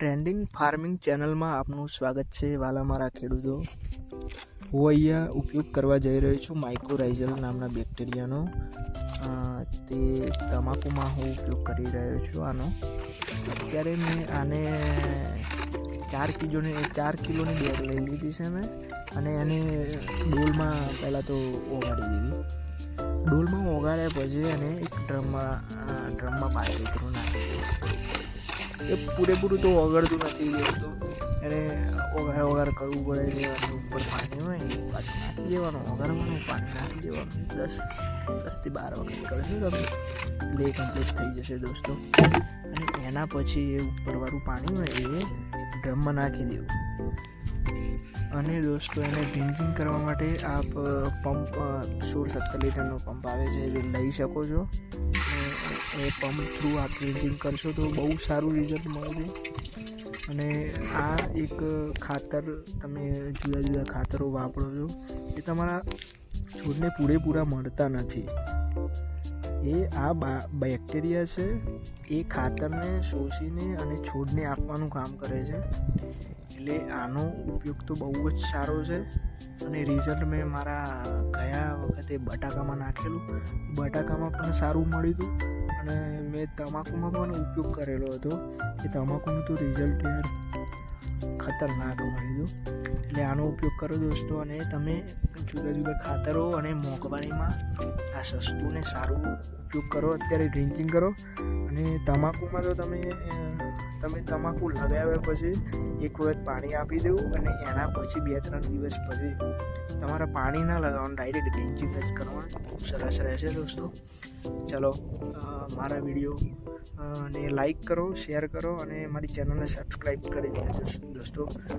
Trending farming ચેનલમાં આપનું સ્વાગત છે વાલા મારા ખેડૂતો. હું અહીંયા ઉપયોગ કરવા જઈ રહ્યો છું માઇક્રોરાઇઝલ નામના બેક્ટેરિયાનો. તે તમાકુમાં હું ઉપયોગ કરી રહ્યો છું આનો. અત્યારે મેં આને ચાર કિલોની ચાર કિલોની બેગ લઈ લીધી છે મેં અને એને ડોલમાં પહેલાં તો ઓગાળી દીધી. ડોલમાં ઓગાળ્યા પછી એને એક ડ્રમમાં ડ્રમમાં બાર લીટરનું નાખી દેવું એ પૂરેપૂરું તો ઓગળતું નથી તો એને ઓગાર ઓગાર કરવું પડે છે અને ઉપર પાણી હોય, એ પાછું નાખી દેવાનું ઓગારવાનું પાણી નાખી દેવાનું. દસ દસથી બાર વખત કરશો તમે એટલે એ કમ્પ્લીટ થઈ જશે દોસ્તો. અને એના પછી એ ઉપરવાળું પાણી હોય, એ ડ્રમમાં નાખી દેવું. અને દોસ્તો એને ડ્રિન્કિંગ કરવા માટે આપ પંપ સોળ સત્તર લીટરનો પંપ આવે છે, એ લઈ શકો છો. એ પંપ થ્રુ આ ક્લિન્ઝિંગ કરશો તો બહુ સારું રિઝલ્ટ મળે છે અને આ એક ખાતર તમે જુદા જુદા ખાતરો વાપરો છો, એ તમારા છોડને પૂરેપૂરા મળતા નથી. એ આ બેક્ટેરિયા છે, એ ખાતરને શોષીને અને છોડને આપવાનું કામ કરે છે. એટલે આનો ઉપયોગ તો બહુ જ સારો છે. અને રિઝલ્ટ મેં મારા ગયા વખતે બટાકામાં નાખેલું. બટાકામાં પણ સારું મળ્યું હતું. અને મેં તમાકુમાં પણ ઉપયોગ કરેલો હતો. એ તમાકુનું તો રિઝલ્ટ યાર ખતરનાક મળ્યું હતું. એટલે આનો ઉપયોગ કરો દોસ્તો, અને તમે જુદા જુદા ખાતરો અને મોંઘવારીમાં આ સસ્તું ને સારું ઉપયોગ કરો, અત્યારે ડ્રિંકિંગ કરો. અને તમાકુમાં તો તમે તમે તમાકુ લગાવ્યા પછી એક વખત પાણી આપી દેવું અને એના પછી બે ત્રણ દિવસ પછી તમારા પાણી ના લગાવવાનું ડાયરેક્ટ ડ્રિન્કિંગ જ કરવાનું. બહુ સરસ રહેશે દોસ્તો. ચલો મારા વીડિયો ને લાઈક કરો શેર કરો અને મારી ચેનલને સબસ્ક્રાઈબ કરી દેજો દોસ્તો.